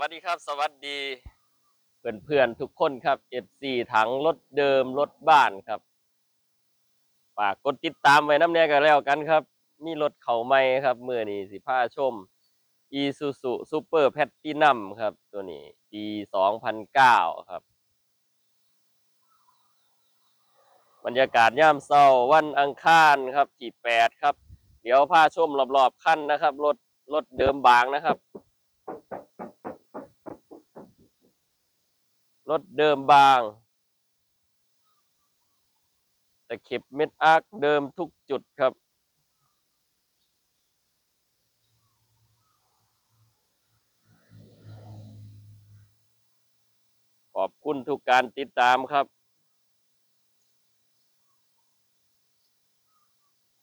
วัสดีครับ สวัสดีเพื่อนเพื่อนๆทุกคนครับ FC ถังรถเดิมรถบ้านครับฝากกดติดตามไว้น้ำเนียกันแล้วกันครับ มีรถเขาใหม่ครับเมื่อนี้สิพาชม Isuzu Super Platinum ครับ ตัวนี้ปี2009 ครับ บรรยากาศย่ามเศร้าวันอังคารครับที่8ครับ เดี๋ยวพาชมรอบๆคันนะครับรถรถเดิมบางนะครับ รถเดิมบางแต่เข็บเม็ดอาร์คเดิมทุกจุดครับ ขอบคุณทุกการติดตามครับ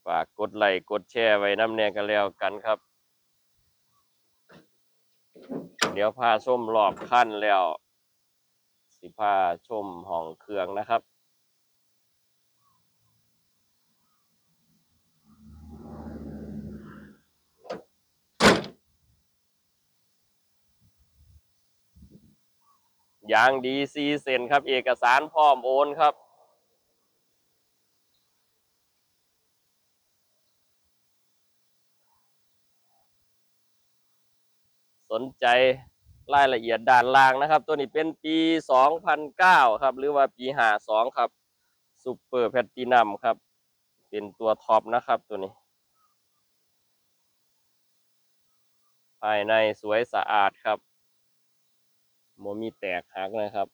ฝากกดไลค์กดแชร์ไว้น้ำแนงกันแล้วกันครับ เดี๋ยวพาชมรอบขั้นแล้ว สิพาชมห้องเครื่องนะครับยางดีซีเซนครับ เอกสารพร้อมโอนครับสนใจ รายละเอียดด้านล่างนะครับ ตัวนี้เป็นปี 2009 ครับ หรือว่าปี 52 ครับซูเปอร์แพตตินัมครับ เป็นตัวท็อปนะครับตัวนี้ ภายในสวยสะอาดครับโมมีแตกหักนะครับ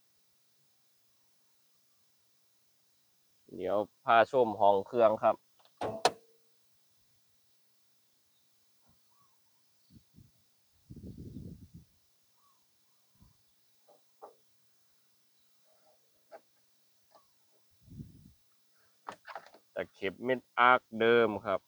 เดี๋ยวพาชมห้องเครื่องครับ แต่เข็บเม็ดอาร์คเดิมครับ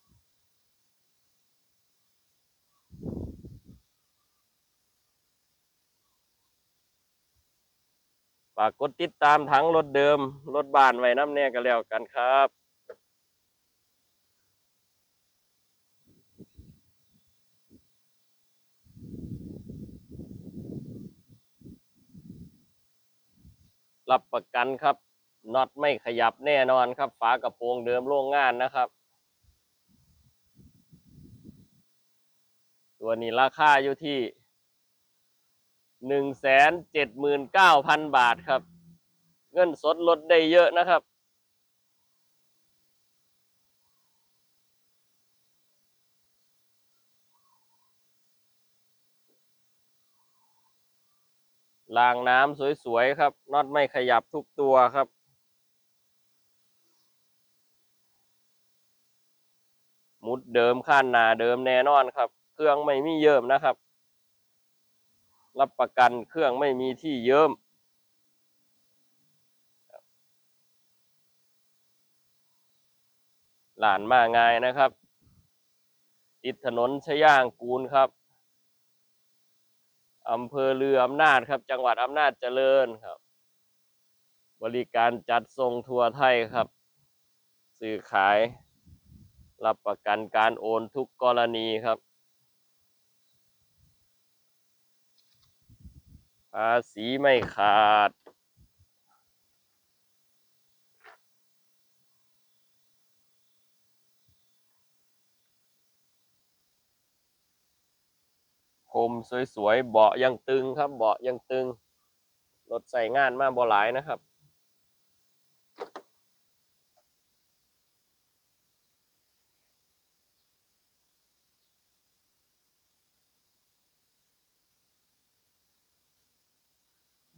ฝากกดติดตามทั้งรถเดิม รถบ้านไว้น้ำแน่กันแล้วกันครับรับประกันครับ น็อตไม่ขยับแน่นอนครับ ฝากระโปรงเดิมโรงงานนะครับ ตัวนี้ราคาอยู่ที่หนึ่งแสนเจ็ดหมื่นเก้าพันบาทครับ เงินสดลดได้เยอะนะครับ รางน้ำสวยๆครับน็อตไม่ขยับทุกตัวครับ มุดเดิมข้านนาเดิมแน่นอนครับ เครื่องไม่มีเยิมนะครับ รับประกันเครื่องไม่มีที่เยิมหลานมาง่ายนะครับ ติดถนนชย่างกูลครับอำเภอเรืออำนาจครับ จังหวัดอำนาจเจริญครับ บริการจัดส่งทั่วไทยครับซื้อขาย รับประกันการโอนทุกกรณีครับ ภาษีไม่ขาด คมสวยๆ เบาะยังตึงครับ เบาะยังตึง รถใส่งานมาบ่หลายนะครับ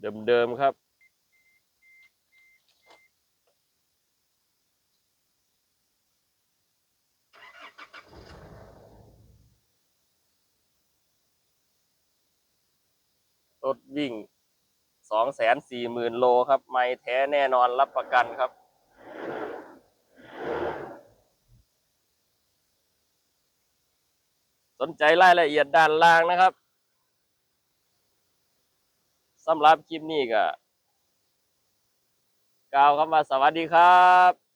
เดิมๆครับรถวิ่งสองแสนสี่หมื่นโลครับ ไม่แท้แน่นอนรับประกันครับ สนใจรายละเอียดด้านล่างนะครับ สำหรับคลิปนี้ก็กล่าวคำว่าสวัสดีครับ